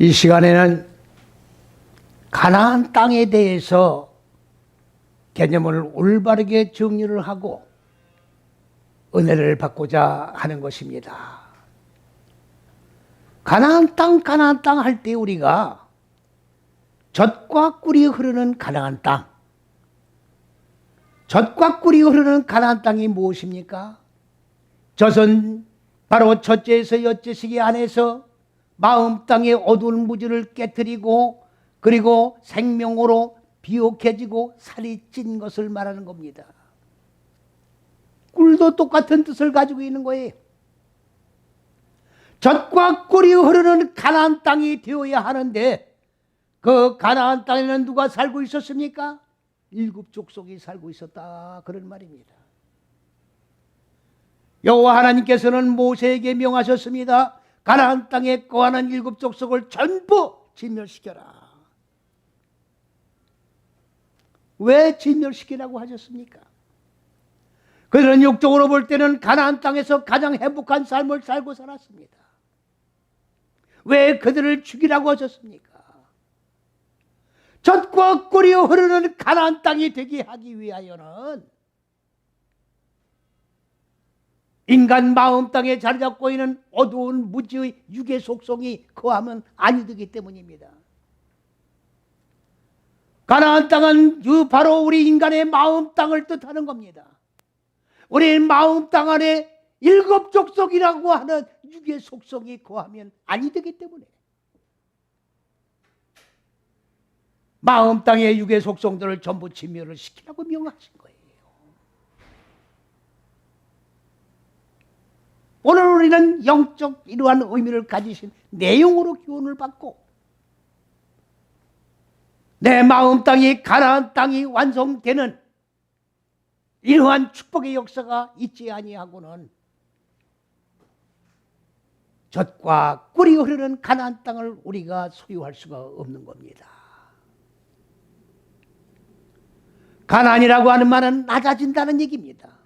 이 시간에는 가나안 땅에 대해서 개념을 올바르게 정리를 하고 은혜를 받고자 하는 것입니다. 가나안 땅, 가나안 땅 할 때 우리가 젖과 꿀이 흐르는 가나안 땅. 젖과 꿀이 흐르는 가나안 땅이 무엇입니까? 젖은 바로 첫째에서 여째 시기 안에서 마음 땅의 어두운 무지를 깨뜨리고 그리고 생명으로 비옥해지고 살이 찐 것을 말하는 겁니다. 꿀도 똑같은 뜻을 가지고 있는 거예요. 젖과 꿀이 흐르는 가나안 땅이 되어야 하는데 그 가나안 땅에는 누가 살고 있었습니까? 일곱 족속이 살고 있었다 그런 말입니다. 여호와 하나님께서는 모세에게 명하셨습니다. 가나안 땅에 거하는 일곱 족속을 전부 진멸시켜라. 왜 진멸시키라고 하셨습니까? 그들은 육적으로 볼 때는 가나안 땅에서 가장 행복한 삶을 살고 살았습니다. 왜 그들을 죽이라고 하셨습니까? 젖과 꿀이 흐르는 가나안 땅이 되게 하기 위하여는 인간 마음 땅에 자리 잡고 있는 어두운 무지의 육의 속성이 거하면 아니 되기 때문입니다. 가나안 땅은 유 바로 우리 인간의 마음 땅을 뜻하는 겁니다. 우리 마음 땅 안에 일곱 족속이라고 하는 육의 속성이 거하면 아니 되기 때문에 마음 땅의 육의 속성들을 전부 진멸을 시키라고 명하신 거예요. 오늘 우리는 영적 이러한 의미를 가지신 내용으로 교훈을 받고 내 마음 땅이 가나안 땅이 완성되는 이러한 축복의 역사가 있지 아니하고는 젖과 꿀이 흐르는 가나안 땅을 우리가 소유할 수가 없는 겁니다. 가나안이라고 하는 말은 낮아진다는 얘기입니다.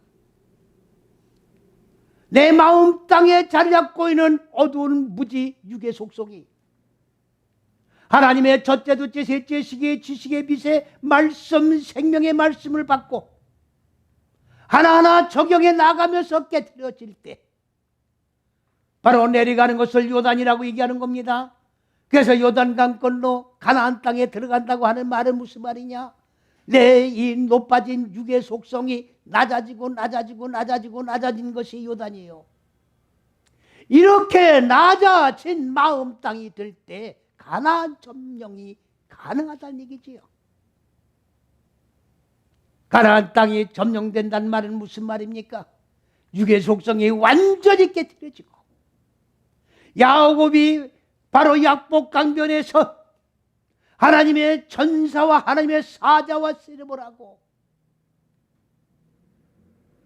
내 마음 땅에 자리 잡고 있는 어두운 무지 육의 속속이 하나님의 첫째, 둘째, 셋째 시기의 지식의 빛에 말씀, 생명의 말씀을 받고 하나하나 적용해 나가면서 깨뜨려질 때 바로 내려가는 것을 요단이라고 얘기하는 겁니다. 그래서 요단강권로 가나안 땅에 들어간다고 하는 말은 무슨 말이냐? 내 이 높아진 육의 속성이 낮아지고 낮아지고 낮아지고 낮아진 것이 요단이에요. 이렇게 낮아진 마음 땅이 될 때 가나안 점령이 가능하다는 얘기지요. 가나안 땅이 점령된다는 말은 무슨 말입니까? 육의 속성이 완전히 깨뜨려지고 야곱이 바로 약복 강변에서 하나님의 전사와 하나님의 사자와 하고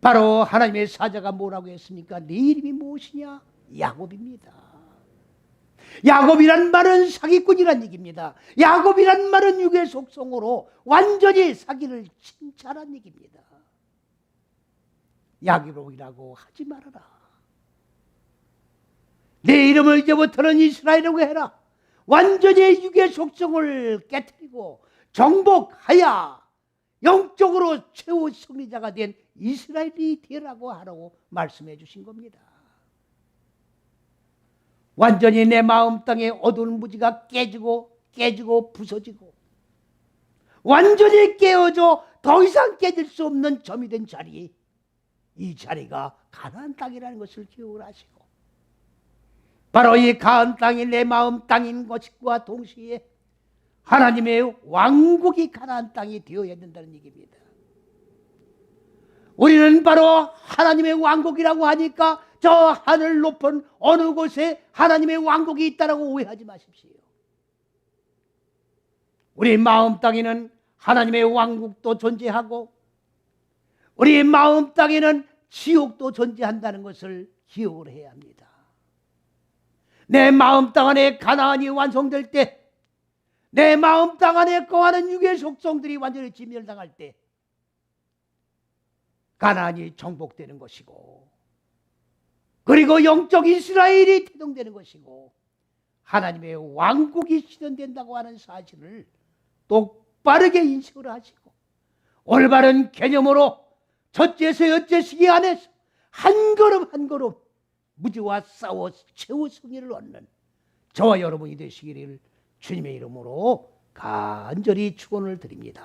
바로 하나님의 사자가 뭐라고 했습니까? 네 이름이 무엇이냐? 야곱입니다. 야곱이란 말은 사기꾼이란 얘기입니다. 야곱이란 말은 육의 속성으로 완전히 사기를 칭찬한 얘기입니다. 야기로이라고 하지 말아라. 내 이름을 이제부터는 이스라엘이라고 해라. 완전히 육의 속성을 깨뜨리고 정복하여 영적으로 최후 승리자가 된 이스라엘이 되라고 하라고 말씀해 주신 겁니다. 완전히 내 마음 땅에 어두운 무지가 깨지고 깨지고 부서지고 완전히 깨어져 더 이상 깨질 수 없는 점이 된 자리 이 자리가 가나안 땅이라는 것을 기억을 하시고 바로 이 가나안 땅이 내 마음 땅인 것과 동시에 하나님의 왕국이 가나안 땅이 되어야 된다는 얘기입니다. 우리는 바로 하나님의 왕국이라고 하니까 저 하늘 높은 어느 곳에 하나님의 왕국이 있다라고 오해하지 마십시오. 우리 마음 땅에는 하나님의 왕국도 존재하고 우리 마음 땅에는 지옥도 존재한다는 것을 기억을 해야 합니다. 내 마음 땅 안에 가나안이 완성될 때, 내 마음 땅 안에 거하는 육의 속성들이 완전히 진멸당할 때, 가나안이 정복되는 것이고, 그리고 영적 이스라엘이 태동되는 것이고, 하나님의 왕국이 실현된다고 하는 사실을 똑바르게 인식을 하시고 올바른 개념으로 첫째에서 여째 시기 안에서 한 걸음 한 걸음 무지와 싸워 최후 승리를 얻는 저와 여러분이 되시기를 주님의 이름으로 간절히 축원을 드립니다.